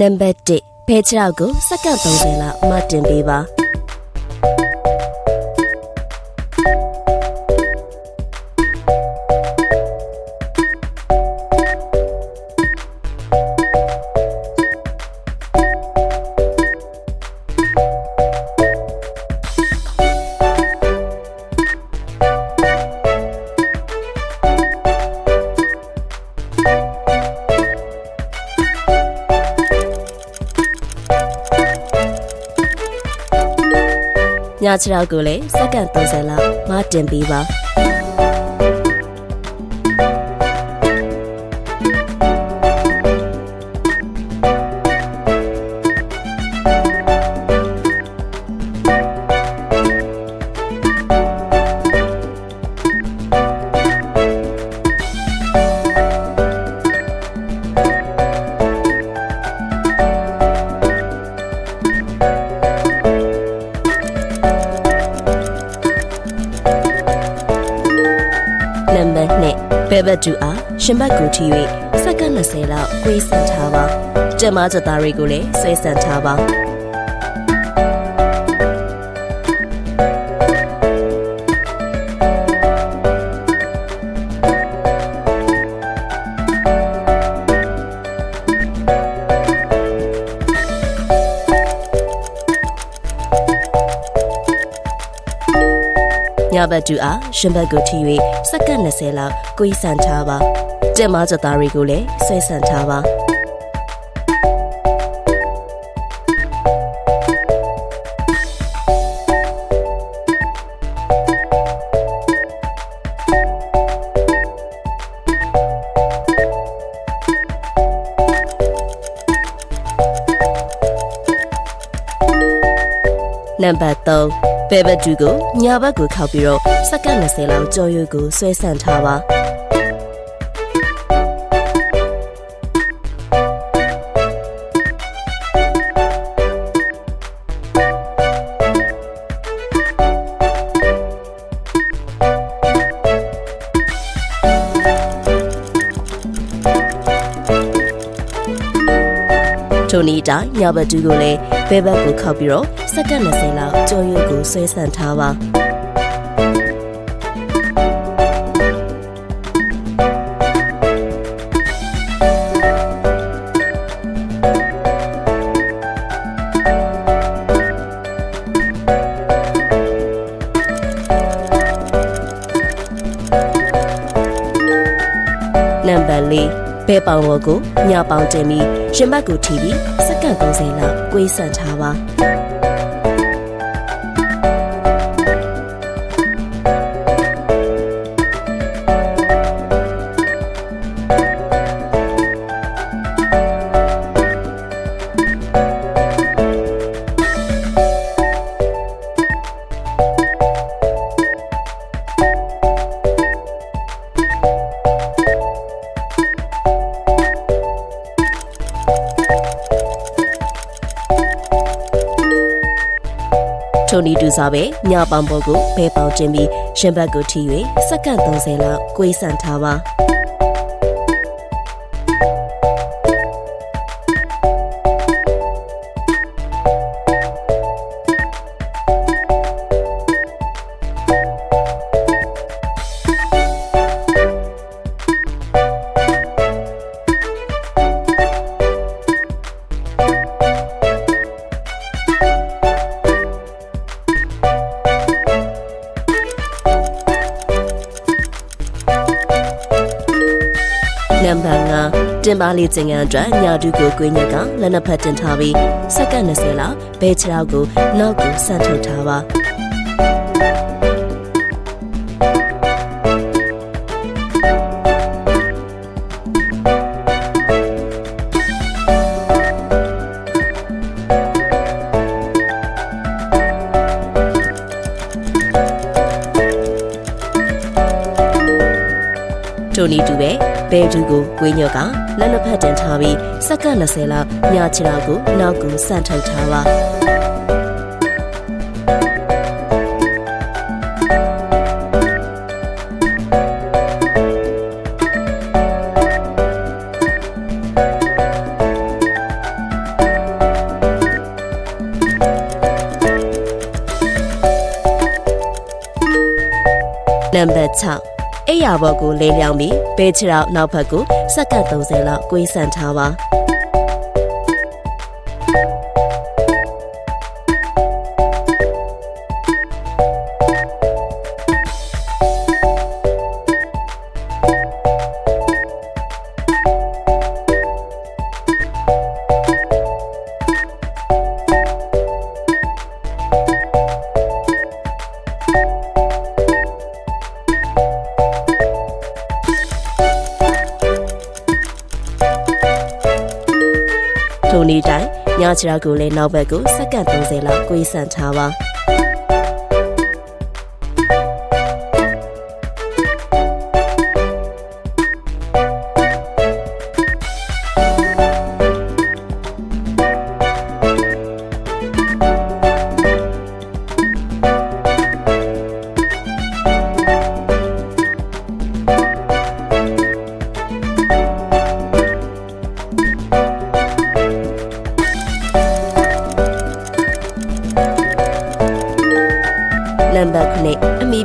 နံပါတ်1ဘဲချောက်ကိုစက္ကန့်30လောက်မှတင်ပေးပါ ညချောက်ကိုလည်းစက္ကန့်30လောက်မှတင်ပေးပါ နံပါတ်2ဘဲဘတ်တူအားရှင်ဘတ်ကိုထီ၍စက္ကန့်20လောက်ကွေးဆန်ထားပါကျမကျသားတွေကိုလည်းဆွဲဆန်ထားပါ ညဘတ်တူအားရှင်ဘတ်ကိုထီ၍စက္ကန့်20လောက်ကွေးဆန်ထားပါကျမကျသားတွေကိုလည်းဆွဲဆန်ထားပါနံပါတ်3 ဘဲဘတ်တူကိုညာဘက်ကိုခောက်ပြီးတော့စက္ကန့်20လောက်ကြော်ရွကိုဆွဲဆန့်ထားပါထိုနည်းအတိုင်းညာဘက်တူကိုလည်းဘဲဘက်ကိုခောက်ပြီးတော့ စက္ကန့်20လောက်ကြော်ရွကိုဆွဲဆန့်ထားပါနံပါတ်၄ဘဲပေါင်ဝကိုညာပေါင်တင်ပြီးရှင်ဘတ်ကိုထီပြီးစက္ကန့်30လောက်ကွေးဆန့်ထားပါ ထိုနီတူစားပဲညာပေါင်ပေါ်ကိုဘဲပေါင်တင်ပြီးရှင်ဘတ်ကိုထီ၍စက္ကန့်30လောက်ကွေးဆန့်ထားပါ နံပါတ်5တင်ပါလေးကျင်ငံအတွက်ညာတူကိုကွေးညက်ကလက်နှစ်ဖက်တင်ထားပြီးစက္ကန့်20လောက်ဘဲချောက်ကိုနောက်ကိုဆန့်ထုတ်ထားပါ ထိုနည်းတူပဲဘဲဒူကိုကွေးညော့ကလက်နှစ်ဖက်တင်ထားပြီးစက္ကန့်20လောက်ညာခြေထောက်ကိုနောက်ကိုဆန့်ထုတ်ထားပါနံပါတ်6 အိယာဘော်ကိုလေးလျောင်းပြီးဘဲချောက်နောက်ဘက်ကိုစက္ကန့်30လောက်ကွေးဆန့်ထားပါ ထိုနေ့တိုင်းညချရာကိုလည်းနောက်ဘက်ကိုစက္ကန့်30လောက်ကွေးဆန့်ထားပါ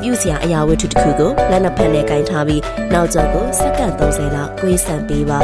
ပြုစရာအရာဝတ္ထုတစ်ခုကိုလက်နှစ်ဖက်နဲ့ကင်ထားပြီးနောက်ကျောကိုစက္ကန့်30လောက်ကွေးဆန့်ပေးပါ